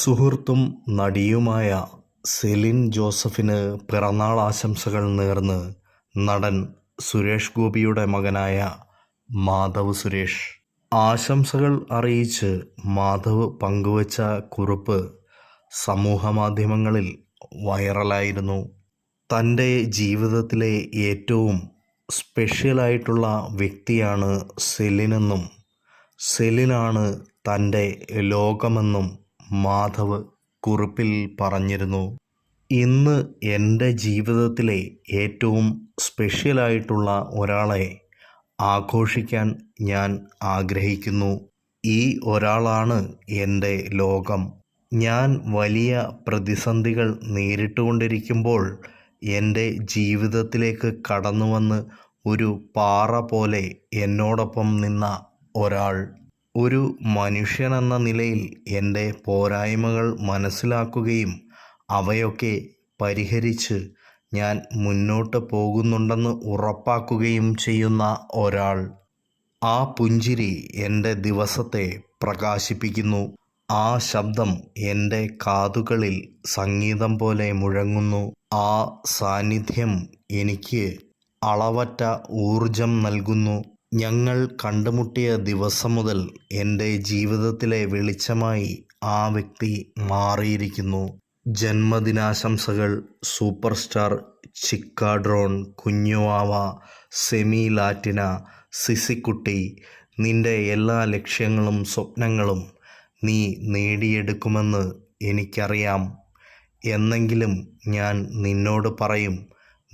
സുഹൃത്തും നടിയുമായ സെലിൻ ജോസഫിന് പിറന്നാൾ ആശംസകൾ നേർന്ന് നടൻ സുരേഷ് ഗോപിയുടെ മകനായ മാധവ് സുരേഷ്. ആശംസകൾ അറിയിച്ച് മാധവ് പങ്കുവച്ച കുറിപ്പ് സമൂഹമാധ്യമങ്ങളിൽ വൈറലായിരുന്നു. തന്റെ ജീവിതത്തിലെ ഏറ്റവും സ്പെഷ്യലായിട്ടുള്ള വ്യക്തിയാണ് സെലിനെന്നും സെലിനാണ് തന്റെ ലോകമെന്നും മാധവ് കുറിപ്പിൽ പറഞ്ഞിരുന്നു ഇന്ന് എന്റെ ജീവിതത്തിലെ ഏറ്റവും സ്പെഷ്യലായിട്ടുള്ള ഒരാളെ ആഘോഷിക്കാൻ ഞാൻ ആഗ്രഹിക്കുന്നു. ഈ ഒരാളാണ് എന്റെ ലോകം. ഞാൻ വലിയ പ്രതിസന്ധികൾ നേരിട്ടുകൊണ്ടിരിക്കുമ്പോൾ എന്റെ ജീവിതത്തിലേക്ക് കടന്നു വന്ന് ഒരു പാറ പോലെ എന്നോടൊപ്പം നിന്ന ഒരാൾ. ഒരു മനുഷ്യനെന്ന നിലയിൽ എന്റെ പോരായ്മകൾ മനസ്സിലാക്കുകയും അവയൊക്കെ പരിഹരിച്ച് ഞാൻ മുന്നോട്ട് പോകുന്നുണ്ടെന്ന് ഉറപ്പാക്കുകയും ചെയ്യുന്ന ഒരാൾ ആ പുഞ്ചിരി എന്റെ ദിവസത്തെ പ്രകാശിപ്പിക്കുന്നു. ആ ശബ്ദം എന്റെ കാതുകളിൽ സംഗീതം പോലെ മുഴങ്ങുന്നു. ആ സാന്നിധ്യം എനിക്ക് അളവറ്റ ഊർജം നൽകുന്നു. ഞങ്ങൾ കണ്ടുമുട്ടിയ ദിവസം മുതൽ എന്റെ ജീവിതത്തിലെ വെളിച്ചമായി ആ വ്യക്തി മാറിയിരിക്കുന്നു. ജന്മദിനാശംസകൾ സൂപ്പർ സ്റ്റാർ ചിക്കാഡ്രോൺ കുഞ്ഞുവാവ സെമി ലാറ്റിന സിസിക്കുട്ടി നിന്റെ എല്ലാ ലക്ഷ്യങ്ങളും സ്വപ്നങ്ങളും നീ നേടിയെടുക്കുമെന്ന് എനിക്കറിയാം. എന്നെങ്കിലും ഞാൻ നിന്നോട് പറയും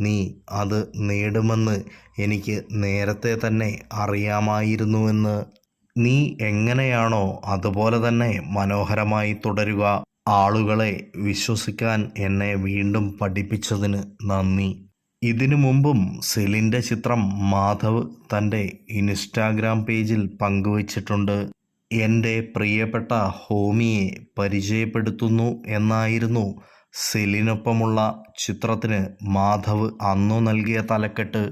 നീ അത് നേടുമെന്ന് എനിക്ക് നേരത്തെ തന്നെ അറിയാമായിരുന്നുവെന്ന്. നീ എങ്ങനെയാണോ അതുപോലെ തന്നെ മനോഹരമായി തുടരുക. ആളുകളെ വിശ്വസിക്കാൻ എന്നെ വീണ്ടും പഠിപ്പിച്ചതിന് നന്ദി. ഇതിനു മുമ്പും സെലിന്റെ ചിത്രം മാധവ് തന്റെ ഇൻസ്റ്റാഗ്രാം പേജിൽ പങ്കുവച്ചിട്ടുണ്ട്. എന്റെ പ്രിയപ്പെട്ട ഹോമിയെ പരിചയപ്പെടുത്തുന്നു എന്നായിരുന്നു സെലിനൊപ്പമുള്ള ചിത്രത്തിന് മാധവ് അന്നു നൽകിയ തലക്കെട്ട്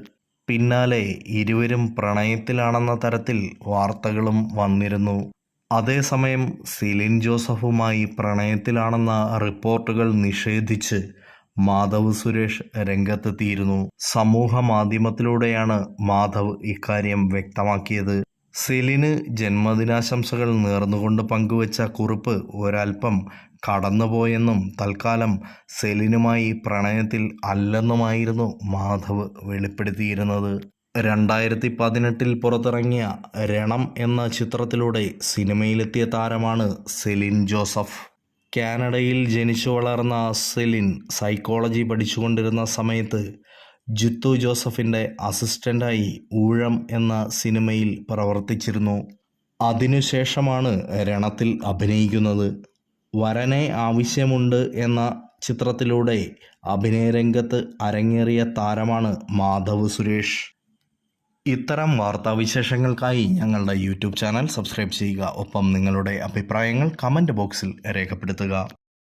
പിന്നാലെ ഇരുവരും പ്രണയത്തിലാണെന്ന തരത്തിൽ വാർത്തകളും വന്നിരുന്നു. അതേസമയം സെലിൻ ജോസഫുമായി പ്രണയത്തിലാണെന്ന റിപ്പോർട്ടുകൾ നിഷേധിച്ച് മാധവ് സുരേഷ് രംഗത്തെത്തിയിരുന്നു. സമൂഹ മാധ്യമത്തിലൂടെയാണ് മാധവ് ഇക്കാര്യം വ്യക്തമാക്കിയത്. സെലിന് ജന്മദിനാശംസകൾ നേർന്നുകൊണ്ട് പങ്കുവച്ച കുറിപ്പ് ഒരൽപ്പം കടന്നുപോയെന്നും തൽക്കാലം സെലിനുമായി പ്രണയത്തിൽ അല്ലെന്നുമായിരുന്നു മാധവ് വെളിപ്പെടുത്തിയിരുന്നത്. രണ്ടായിരത്തി പതിനെട്ടിൽ പുറത്തിറങ്ങിയ രണം എന്ന ചിത്രത്തിലൂടെ സിനിമയിലെത്തിയ താരമാണ് സെലിൻ ജോസഫ്. കാനഡയിൽ ജനിച്ചു വളർന്ന സെലിൻ സൈക്കോളജി പഠിച്ചുകൊണ്ടിരുന്ന സമയത്ത് ജിത്തു ജോസഫിന്റെ അസിസ്റ്റന്റായി ഊഴം എന്ന സിനിമയിൽ പ്രവർത്തിച്ചിരുന്നു. അതിനുശേഷമാണ് രണത്തിൽ അഭിനയിക്കുന്നത്. വരനെ ആവശ്യമുണ്ട് എന്ന ചിത്രത്തിലൂടെ അഭിനയരംഗത്ത് അരങ്ങേറിയ താരമാണ് മാധവ് സുരേഷ്. ഇത്തരം വാർത്താ വിശേഷങ്ങൾക്കായി ഞങ്ങളുടെ യൂട്യൂബ് ചാനൽ സബ്സ്ക്രൈബ് ചെയ്യുക. ഒപ്പം നിങ്ങളുടെ അഭിപ്രായങ്ങൾ കമന്റ് ബോക്സിൽ രേഖപ്പെടുത്തുക.